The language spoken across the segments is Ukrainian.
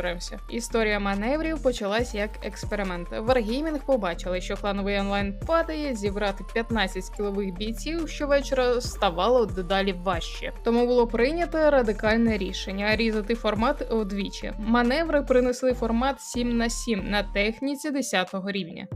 розберемося. Історія маневрів почалась як експеримент. Wargaming побачили, що клановий онлайн падає, зібрати 15 скілових бійців щовечора ставало дедалі важче. Тому було прийнято радикальне рішення різати формат вдвічі. Маневри принесли формат 7 на 7 на техніці 10 рівня.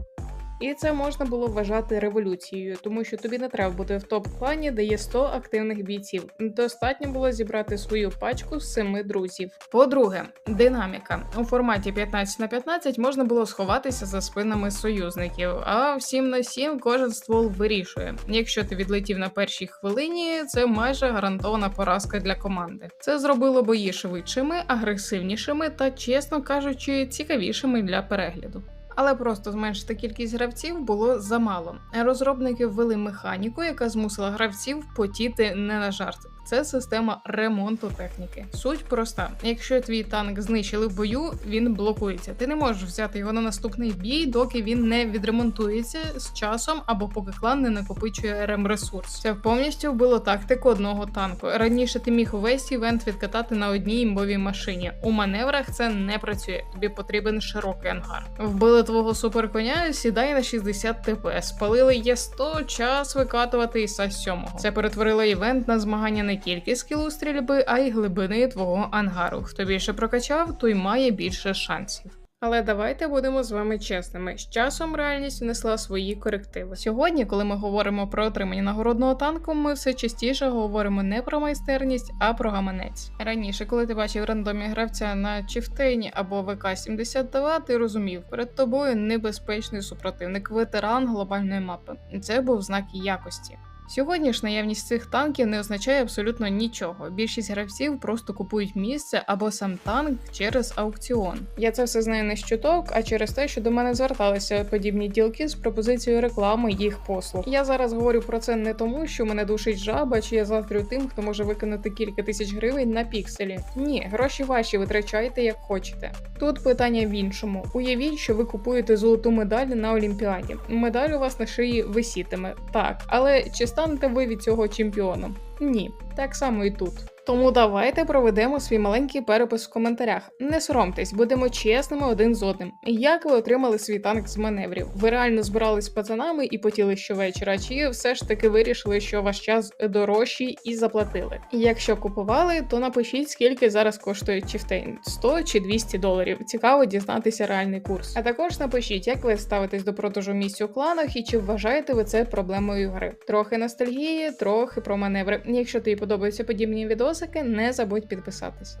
І це можна було вважати революцією, тому що тобі не треба бути в топ-клані, де є 100 активних бійців. Достатньо було зібрати свою пачку з семи друзів. По-друге, динаміка у форматі 15 на 15 можна було сховатися за спинами союзників, а в 7 на 7 кожен ствол вирішує. Якщо ти відлетів на першій хвилині, це майже гарантована поразка для команди. Це зробило бої швидшими, агресивнішими та, чесно кажучи, цікавішими для перегляду. Але просто зменшити кількість гравців було замало. Розробники ввели механіку, яка змусила гравців потіти не на жарт. Це система ремонту техніки. Суть проста: якщо твій танк знищили в бою, він блокується. Ти не можеш взяти його на наступний бій, доки він не відремонтується з часом або поки клан не накопичує ремресурс. Це повністю вбило тактику одного танку. Раніше ти міг увесь івент відкатати на одній імбовій машині. У маневрах це не працює. Тобі потрібен широкий ангар. Вбили твого суперконя, сідай на 60 ТП. Спалили є 100 час викатувати іса 7 Це перетворило івент на змагання тільки скілу стрільби, а й глибини твого ангару. Хто більше прокачав, той має більше шансів. Але давайте будемо з вами чесними. З часом реальність внесла свої корективи. Сьогодні, коли ми говоримо про отримання нагородного танку, ми все частіше говоримо не про майстерність, а про гаманець. Раніше, коли ти бачив рандомі гравця на Чифтейні або ВК-72, ти розумів, перед тобою небезпечний супротивник, ветеран глобальної мапи. Це був знак якості. Сьогодні ж наявність цих танків не означає абсолютно нічого. Більшість гравців просто купують місце або сам танк через аукціон. Я це все знаю не з чуток, а через те, що до мене зверталися подібні ділки з пропозицією реклами їх послуг. Я зараз говорю про це не тому, що мене душить жаба, чи я заздрю тим, хто може виконати кілька тисяч гривень на пікселі. Ні, гроші ваші витрачайте як хочете. Тут питання в іншому. Уявіть, що ви купуєте золоту медаль на Олімпіаді. Медаль у вас на шиї висітиме, так, але чи станете ви від цього чемпіоном? Ні, так само і тут. Тому давайте проведемо свій маленький перепис в коментарях. Не соромтесь, будемо чесними один з одним. Як ви отримали свій танк з маневрів? Ви реально збирались з пацанами і потіли щовечора, чи все ж таки вирішили, що ваш час дорожчий і заплатили? Якщо купували, то напишіть, скільки зараз коштує Чифтейн 100 чи 200 доларів. Цікаво дізнатися реальний курс. А також напишіть, як ви ставитесь до продажу місць у кланах і чи вважаєте ви це проблемою гри. Трохи ностальгії, трохи про маневри. Якщо тобі подобаються подібні відосики, не забудь підписатись.